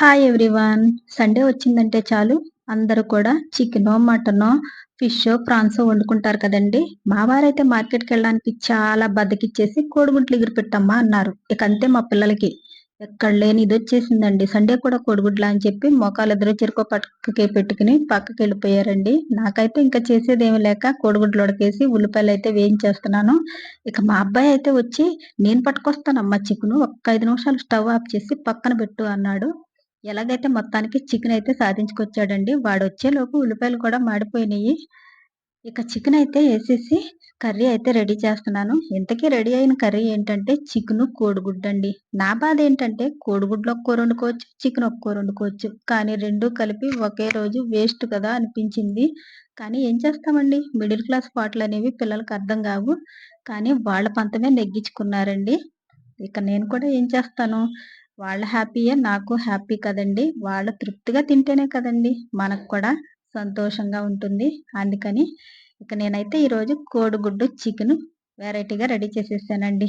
Hi everyone Sunday వచ్చిందంటే చాలు. అందరూ కూడా చికెనో మటనో ఫిష్ ప్రాన్స్ వండుకుంటారు కదండి. మా వారైతే మార్కెట్కి వెళ్ళడానికి చాలా బద్దకిచ్చేసి కోడిగుడ్లు ఎగురు పెట్టమ్మా అన్నారు. ఇక అంతే మా పిల్లలకి. ఎక్కడ లేని ఇది వచ్చేసిందండి. సండే కూడా కోడిగుడ్లు అని చెప్పి మోకాలు ఎదురు చెరుకో పక్కకి పెట్టుకుని పక్కకి వెళ్ళిపోయారండి. నాకైతే ఇంకా చేసేది ఏమి లేక కోడిగుడ్లు ఉడకేసి ఉల్లిపాయలు అయితే వేయించేస్తున్నాను. ఇక మా అబ్బాయి అయితే వచ్చి నేను పట్టుకొస్తానమ్మా చికెను. ఒక్క ఐదు నిమిషాలు స్టవ్ ఆఫ్ చేసి పక్కన పెట్టు అన్నాడు. ఎలాగైతే మొత్తానికి చికెన్ అయితే సాధించుకొచ్చాడండి వాడు వచ్చేలోపు ఉల్లిపాయలు కూడా మాడిపోయినాయి. ఇక చికెన్ అయితే వేసేసి కర్రీ అయితే రెడీ చేస్తున్నాను. ఇంతకీ రెడీ అయిన కర్రీ ఏంటంటే చికెన్ కోడిగుడ్డు అండి నా బాధ ఏంటంటే కోడిగుడ్లు ఒక్కో వండుకోవచ్చు చికెన్ ఒక్కో వండుకోవచ్చు కానీ రెండు కలిపి ఒకే రోజు వేస్ట్ కదా అనిపించింది. కానీ ఏం చేస్తామండి? మిడిల్ క్లాస్ పాటలు అనేవి పిల్లలకు అర్థం కావు. కానీ వాళ్ళ పంతమే నెగ్గించుకున్నారండి. ఇక నేను కూడా ఏం చేస్తాను? వాళ్ళ హ్యాపీయే నాకు హ్యాపీ కదండి. వాళ్ళు తృప్తిగా తింటేనే కదండి. మనకు కూడా సంతోషంగా ఉంటుంది. అందుకని ఇక నేనైతే ఈరోజు కోడిగుడ్డు చికెన్ వెరైటీగా రెడీ చేసేసానండి.